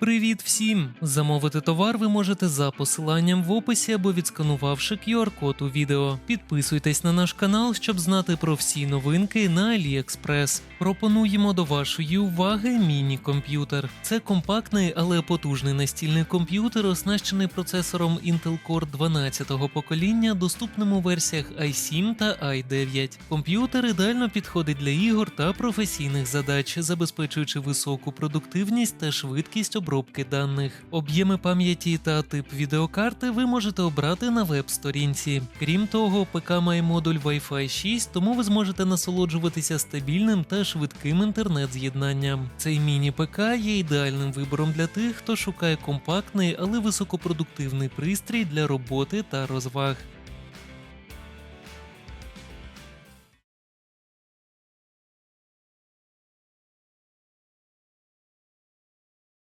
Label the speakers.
Speaker 1: Привіт всім! Замовити товар ви можете за посиланням в описі або відсканувавши QR-код у відео. Підписуйтесь на наш канал, щоб знати про всі новинки на AliExpress. Пропонуємо до вашої уваги міні-комп'ютер. Це компактний, але потужний настільний комп'ютер, оснащений процесором Intel Core 12-го покоління, доступним у версіях i7 та i9. Комп'ютер ідеально підходить для ігор та професійних задач, забезпечуючи високу продуктивність та швидкість обробки даних. Об'єми пам'яті та тип відеокарти ви можете обрати на веб-сторінці. Крім того, ПК має модуль Wi-Fi 6, тому ви зможете насолоджуватися стабільним та швидким інтернет-з'єднанням. Цей міні-ПК є ідеальним вибором для тих, хто шукає компактний, але високопродуктивний пристрій для роботи та розваг.